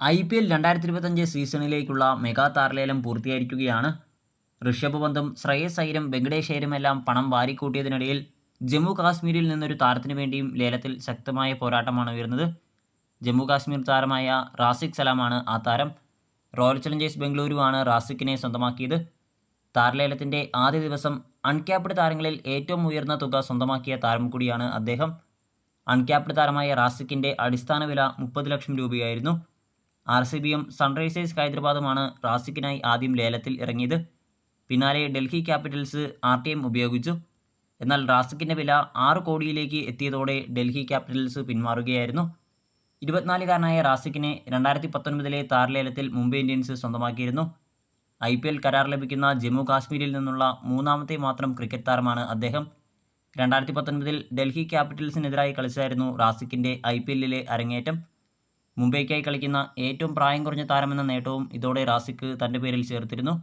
I P L രണ്ടായിരത്തി ഇരുപത്തഞ്ച് സീസണിലേക്കുള്ള mega താരലേലം പൂർത്തിയായിരിക്കുകയാണ്. Rishabh പന്തും ശ്രേയസ് അയ്യരും വെങ്കടേഷ് അയ്യരുമെല്ലാം പണം വാരിക്കൂട്ടിയതിനിടയിൽ ജമ്മു കാശ്മീരിൽ നിന്നൊരു താരത്തിനു വേണ്ടിയും ലേലത്തിൽ ശക്തമായ പോരാട്ടമാണ് ഉയർന്നത്. ജമ്മു കാശ്മീർ താരമായ റാസിഖ് സലാമാണ് ആ താരം. റോയൽ ചലഞ്ചേഴ്സ് ബംഗളൂരുവാണ് റാസിഖിനെ സ്വന്തമാക്കിയത്. താരലേലത്തിന്റെ ആദ്യ ദിവസം അൺക്യാപ്ഡ് താരങ്ങളിൽ ഏറ്റവും ഉയർന്ന തുക സ്വന്തമാക്കിയ താരം കൂടിയാണ് അദ്ദേഹം. അൺക്യാപ്ഡ് താരമായ റാസിഖിന്റെ അടിസ്ഥാന വില മുപ്പത് ലക്ഷം രൂപയായിരുന്നു. ആർ സി ബിയും സൺറൈസേഴ്സ് ഹൈദരാബാദുമാണ് റാസിക്കിനായി ആദ്യം ലേലത്തിൽ ഇറങ്ങിയത്. പിന്നാലെ Delhi Capitals R T M ഉപയോഗിച്ചു. എന്നാൽ റാസിക്കിന്റെ വില ആറ് കോടിയിലേക്ക് എത്തിയതോടെ ഡൽഹി ക്യാപിറ്റൽസ് പിന്മാറുകയായിരുന്നു. ഇരുപത്തിനാലുകാരനായ റാസിക്കിനെ രണ്ടായിരത്തി പത്തൊൻപതിലെ താരലേലത്തിൽ മുംബൈ ഇന്ത്യൻസ് സ്വന്തമാക്കിയിരുന്നു. ഐ പി എൽ കരാർ ലഭിക്കുന്ന ജമ്മു കാശ്മീരിൽ നിന്നുള്ള മൂന്നാമത്തെ മാത്രം ക്രിക്കറ്റ് താരമാണ് അദ്ദേഹം. രണ്ടായിരത്തി പത്തൊൻപതിൽ ഡൽഹി ക്യാപിറ്റൽസിനെതിരായി കളിച്ചായിരുന്നു റാസിക്കിന്റെ ഐ പി എല്ലിലെ അരങ്ങേറ്റം. മുംബൈക്കായി കളിക്കുന്ന ഏറ്റവും പ്രായം കുറഞ്ഞ താരമെന്ന നേട്ടവും ഇതോടെ റാസിക്ക് തന്റെ പേരിൽ ചേർത്തിരുന്നു.